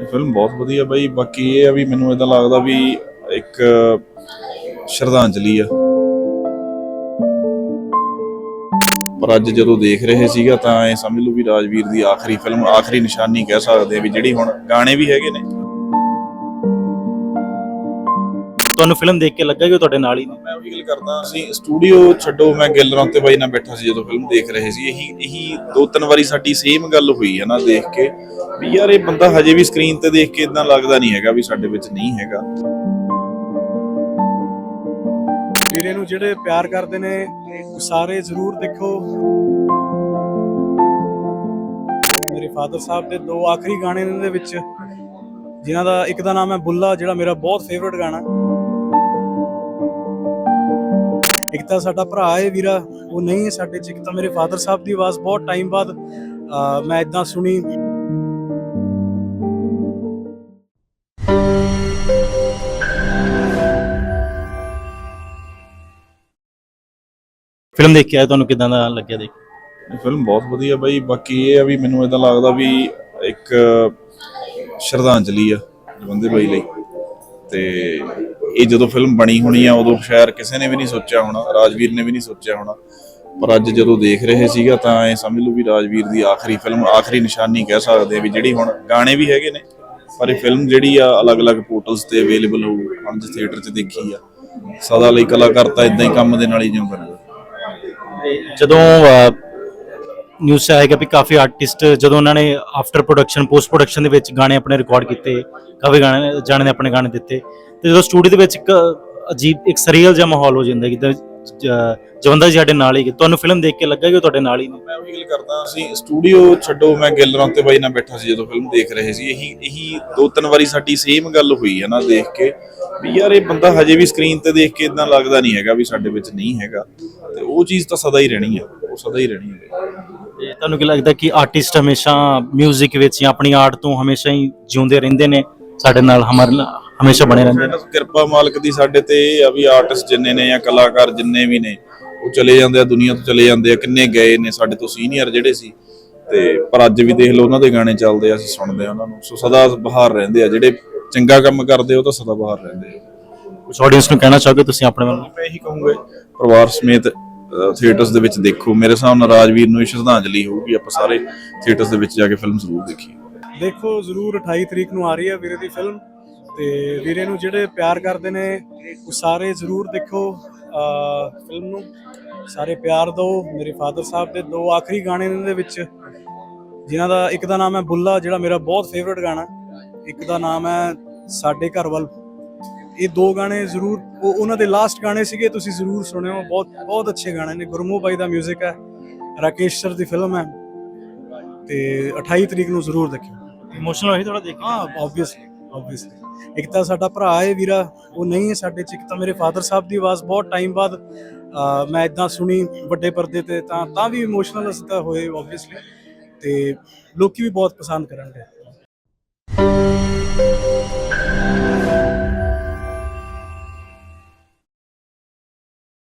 ਇਹ ਫਿਲਮ ਬਹੁਤ ਵਧੀਆ ਬਾਈ। ਬਾਕੀ ਇਹ ਆ ਵੀ ਮੈਨੂੰ ਇਦਾਂ ਲੱਗਦਾ ਵੀ ਇੱਕ ਸ਼ਰਧਾਂਜਲੀ ਆ। ਪਰ ਅੱਜ ਜਦੋਂ ਦੇਖ ਰਹੇ ਸੀਗਾ ਤਾਂ ਇਹ ਸਮਝ ਲਓ ਵੀ ਰਾਜਵੀਰ ਦੀ ਆਖਰੀ ਫਿਲਮ ਆਖਰੀ ਨਿਸ਼ਾਨੀ ਕਹਿ ਸਕਦੇ ਆ ਵੀ ਜਿਹੜੀ ਹੁਣ ਗਾਣੇ ਵੀ ਹੈਗੇ ਨੇ। ਤੁਹਾਨੂੰ ਫਿਲਮ ਦੇਖ ਕੇ ਲੱਗਾ ਕਿ ਉਹ ਤੁਹਾਡੇ ਨਾਲ ਹੀ ਨੇ? ਮੈਂ ਉਹੀ ਗੱਲ ਕਰਦਾ ਅਸੀਂ ਸਟੂਡੀਓ ਛੱਡੋ ਮੈਂ ਗਿੱਲਰਾਂ ਤੇ ਬਾਈ ਨਾਲ ਬੈਠਾ ਸੀ ਜਦੋਂ ਫਿਲਮ ਦੇਖ ਰਹੇ ਸੀ। ਇਹੀ ਇਹੀ ਦੋ ਤਿੰਨ ਵਾਰੀ ਸਾਡੀ ਸੇਮ ਗੱਲ ਹੋਈ ਹੈ ਨਾ ਦੇਖ ਕੇ ਵੀ ਯਾਰ ਇਹ ਬੰਦਾ ਹਜੇ ਵੀ ਸਕਰੀਨ ਤੇ ਦੇਖ ਕੇ ਇਦਾਂ ਲੱਗਦਾ ਨਹੀਂ ਹੈਗਾ ਵੀ ਸਾਡੇ ਵਿੱਚ ਨਹੀਂ ਹੈਗਾ। ਵੀਰੇ ਨੂੰ ਜਿਹੜੇ ਪਿਆਰ ਕਰਦੇ ਨੇ ਸਾਰੇ ਜ਼ਰੂਰ ਦੇਖੋ। ਮੇਰੇ ਫਾਦਰ ਸਾਹਿਬ ਦੇ ਦੋ ਆਖਰੀ ਗਾਣੇ ਨੇ ਦੇ ਵਿੱਚ ਜਿਨ੍ਹਾਂ ਦਾ ਇੱਕ ਦਾ ਨਾਮ ਹੈ ਬੁੱਲਾ ਜਿਹੜਾ ਮੇਰਾ ਬਹੁਤ ਫੇਵਰਿਟ ਗਾਣਾ ਇੱਕ ਤਾਂ ਸਾਡਾ ਭਰਾ ਹੈ ਵੀਰਾ ਉਹ ਨਹੀਂ ਹੈ ਸਾਡੇ ਚ ਇੱਕ ਤਾਂ ਮੇਰੇ ਫਾਦਰ ਸਾਹਿਬ ਦੀ ਆਵਾਜ਼ ਬਹੁਤ ਟਾਈਮ ਬਾਅਦ ਮੈਂ ਇਦਾਂ ਸੁਣੀ। ਫਿਲਮ ਦੇਖ ਕੇ ਆਏ ਤੁਹਾਨੂੰ ਕਿਦਾਂ ਦਾ ਲੱਗਿਆ ਦੇਖ? ਫਿਲਮ ਬਹੁਤ ਵਧੀਆ ਬਾਈ ਬਾਕੀ ਇਹ ਆ ਵੀ ਮੈਨੂੰ ਇਦਾਂ ਲੱਗਦਾ ਵੀ ਇੱਕ ਸ਼ਰਧਾਂਜਲੀ ਆ ਜਵੰਦੇ ਬਾਈ ਲਈ। ਤੇ ਇਹ ਜਦੋਂ ਫਿਲਮ ਬਣੀ ਹੋਣੀ ਆ, ਉਦੋਂ ਸ਼ਾਇਦ ਕਿਸੇ ਨੇ ਵੀ ਨਹੀਂ ਸੋਚਿਆ ਹੋਣਾ, ਰਾਜਵੀਰ ਨੇ ਵੀ ਨਹੀਂ ਸੋਚਿਆ ਹੋਣਾ। ਪਰ ਅੱਜ ਜਦੋਂ ਦੇਖ ਰਹੇ ਸੀਗਾ ਤਾਂ ਇਹ ਸਮਝ ਲਓ ਵੀ ਰਾਜਵੀਰ ਦੀ ਆਖਰੀ ਫਿਲਮ, ਆਖਰੀ ਨਿਸ਼ਾਨੀ ਕਹਿ ਸਕਦੇ ਆ ਵੀ ਜਿਹੜੀ ਹੁਣ ਗਾਣੇ ਵੀ ਹੈਗੇ ਨੇ, ਪਰ ਇਹ ਫਿਲਮ ਜਿਹੜੀ ਆ ਅਲੱਗ-ਅਲੱਗ ਪੋਰਟਲਸ ਤੇ ਅਵੇਲੇਬਲ ਹੋਊ, ਪੰਜ ਥੀਏਟਰ 'ਚ ਦੇਖੀ ਆ। ਸਦਾ ਲਈ ਕਲਾਕਾਰ ਤਾਂ ਇਦਾਂ ਹੀ ਕੰਮ ਦੇ ਨਾਲ ਹੀ ਜਿਉਂ ਕਰਦਾ ਜਦੋਂ ਨਿਊਜ਼ ਆਏਗਾ ਵੀ ਕਾਫੀ ਆਰਟਿਸਟ ਜਦੋਂ ਉਹਨਾਂ ਨੇ ਆਫਟਰ ਪ੍ਰੋਡਕਸ਼ਨ ਪੋਸਟ ਪ੍ਰੋਡਕਸ਼ਨ ਦੇ ਵਿੱਚ ਗਾਣੇ ਆਪਣੇ ਰਿਕਾਰਡ ਕੀਤੇ, ਕਾਫੀ ਗਾਣੇ, ਜਾਣੇ ਨੇ ਆਪਣੇ ਗਾਣੇ ਦਿੱਤੇ ਤੇ ਜਦੋਂ ਸਟੂਡੀਓ ਦੇ ਵਿੱਚ ਇੱਕ ਅਜੀਬ ਇੱਕ ਸਰੀਅਲ ਜਿਹਾ ਮਾਹੌਲ ਹੋ ਜਾਂਦਾ ਕਿ ਜਵੰਦਾ ਜੀ ਸਾਡੇ ਨਾਲ ਹੀ। ਤੁਹਾਨੂੰ ਫਿਲਮ ਦੇਖ ਕੇ ਲੱਗਾ ਕਿ ਉਹ ਤੁਹਾਡੇ ਨਾਲ ਹੀ ਨੇ? ਮੈਂ ਉਹੀ ਗੱਲ ਕਰਦਾ ਅਸੀਂ ਸਟੂਡੀਓ ਛੱਡੋ ਮੈਂ ਗਿੱਲਰਾਂ ਤੇ ਬਾਈ ਨਾਲ ਬੈਠਾ ਸੀ ਜਦੋਂ ਫਿਲਮ ਦੇਖ ਰਹੇ ਸੀ। ਇਹੀ ਇਹੀ ਦੋ ਤਿੰਨ ਵਾਰੀ ਸਾਡੀ ਸੇਮ ਗੱਲ ਹੋਈ ਹੈ ਨਾ ਦੇਖ ਕੇ ਵੀ ਯਾਰ ਇਹ ਬੰਦਾ ਹਜੇ ਵੀ ਸਕਰੀਨ ਤੇ ਦੇਖ ਕੇ ਇਦਾਂ ਲੱਗਦਾ ਨਹੀਂ ਹੈਗਾ ਵੀ ਸਾਡੇ ਵਿੱਚ ਨਹੀਂ ਹੈਗਾ। ਤੇ ਉਹ ਚੀਜ਼ ਤਾਂ ਸਦਾ ਹੀ ਰਹਿਣੀ ਆ ਉਹ ਸਦਾ ਹੀ ਰਹਿਣੀ ਹੈ ਤੁਹਾਨੂੰ ਕੀ ਲੱਗਦਾ ਕਿ ਆਰਟਿਸਟ ਹਮੇਸ਼ਾ 뮤직 ਵਿੱਚ ਜਾਂ ਆਪਣੀ ਆਰਟ ਤੋਂ ਹਮੇਸ਼ਾ ਹੀ ਜਿਉਂਦੇ ਰਹਿੰਦੇ ਨੇ? ਸਾਡੇ ਨਾਲ ਹਮਾਰੇ ਨਾਲ ਹਮੇਸ਼ਾ ਬਣੇ ਰਹਿੰਦੇ। ਨੇ ਕਿਰਪਾ ਮਾਲਕ ਦੀ ਸਾਡੇ ਤੇ ਇਹ ਆ ਵੀ ਆਰਟਿਸਟ ਜਿੰਨੇ ਨੇ ਜਾਂ ਕਲਾਕਾਰ ਜਿੰਨੇ ਵੀ ਨੇ ਉਹ ਚਲੇ ਜਾਂਦੇ ਆ ਦੁਨੀਆ ਤੋਂ ਚਲੇ ਜਾਂਦੇ ਆ ਕਿੰਨੇ ਗਏ ਨੇ ਸਾਡੇ ਤੋਂ ਸੀਨੀਅਰ ਜਿਹੜੇ ਸੀ। ਤੇ ਪਰ ਅੱਜ ਵੀ ਦੇਖ ਲਓ ਉਹਨਾਂ ਦੇ ਗਾਣੇ ਚੱਲਦੇ ਆ ਅਸੀਂ ਸੁਣਦੇ ਆ ਉਹਨਾਂ ਨੂੰ। ਸੋ ਸਦਾ ਬਹਾਰ ਰਹਿੰਦੇ ਆ ਜਿਹੜੇ ਚੰਗਾ ਕੰਮ ਕਰਦੇ ਆ, ਉਹ ਤਾਂ ਸਦਾ ਬਹਾਰ ਰਹਿੰਦੇ ਆ। ਕੁਝ ਆਡੀਅנס ਨੂੰ ਕਹਿਣਾ ਚਾਹੋਗੇ ਤੁਸੀਂ ਆਪਣੇ ਵੱਲੋਂ? ਮੈਂ ਇਹੀ ਕਹੂੰਗਾ ਪਰਿਵਾਰ ਸਮੇਤ ਥੀਏਟਰਸ ਦੇ ਵਿੱਚ ਦੇਖੋ। ਮੇਰੇ ਹਿਸਾਬ ਨਾਲ ਰਾਜਵੀਰ ਨੂੰ ਇਹ ਸ਼ਰਧਾਂਜਲੀ ਹੋਊਗੀ ਆਪਾਂ ਸਾਰੇ ਥੀਏਟਰਸ ਦੇ ਵਿੱਚ ਜਾ ਕੇ ਫਿਲਮ ਜ਼ਰੂਰ ਦੇਖੀਏ। ਦੇਖੋ ਜ਼ਰੂਰ 28 ਤਰੀਕ ਨੂੰ ਆ ਰਹੀ ਹੈ ਵੀਰੇ ਦੀ ਫਿਲਮ ਤੇ ਵੀਰੇ ਨੂੰ ਜਿਹੜੇ ਪਿਆਰ ਕਰਦੇ ਨੇ ਉਹ ਸਾਰੇ ਜ਼ਰੂਰ ਦੇਖੋ ਫਿਲਮ ਨੂੰ। ਸਾਰੇ ਪਿਆਰ ਦਿਓ। ਮੇਰੇ ਫਾਦਰ ਸਾਹਿਬ ਦੇ ਦੋ ਆਖਰੀ ਗਾਣੇ ਨੇ ਦੇ ਵਿੱਚ ਜਿਨ੍ਹਾਂ ਦਾ ਇੱਕ ਦਾ ਨਾਮ ਹੈ ਬੁੱਲਾ ਜਿਹੜਾ ਮੇਰਾ ਬਹੁਤ ਫੇਵਰਿਟ ਗਾਣਾ। ਇੱਕ ਦਾ ਨਾਮ ਹੈ ਸਾਡੇ ਘਰ ਵੱਲ। ਇਹ ਦੋ ਗਾਣੇ ਜ਼ਰੂਰ ਉਹ ਉਹਨਾਂ ਦੇ ਲਾਸਟ ਗਾਣੇ ਸੀਗੇ ਤੁਸੀਂ ਜ਼ਰੂਰ ਸੁਣਿਓ। ਬਹੁਤ ਬਹੁਤ ਅੱਛੇ ਗਾਣੇ ਨੇ। ਗੁਰਮੂ ਬਾਈ ਦਾ 뮤직 ਹੈ ਰਾਕੇਸ਼ ਸਰ ਦੀ ਫਿਲਮ ਹੈ। ਤੇ 28 ਤਰੀਕ ਨੂੰ ਜ਼ਰੂਰ ਦੇਖਿਓ। ਇਮੋਸ਼ਨਲ ਹੋਈ ਥੋੜਾ ਦੇਖ ਹਾਂ ਆਬਵੀਅਸਲੀ ਆਬਵੀਅਸਲੀ ਇੱਕ ਤਾਂ ਸਾਡਾ ਭਰਾ ਹੈ ਵੀਰਾ, ਉਹ ਨਹੀਂ ਹੈ ਸਾਡੇ ਚ, ਇੱਕ ਤਾਂ ਮੇਰੇ ਫਾਦਰ ਸਾਹਿਬ ਦੀ ਆਵਾਜ਼ ਬਹੁਤ ਟਾਈਮ ਬਾਅਦ ਮੈਂ ਇਦਾਂ ਸੁਣੀ ਵੱਡੇ ਪਰਦੇ ਤੇ, ਤਾਂ ਤਾਂ ਵੀ ਇਮੋਸ਼ਨਲ ਅਸੀਂ ਤਾਂ ਹੋਏ ਆਬਵੀਅਸਲੀ ਤੇ ਲੋਕੀ ਵੀ ਬਹੁਤ ਪਸੰਦ ਕਰਨਗੇ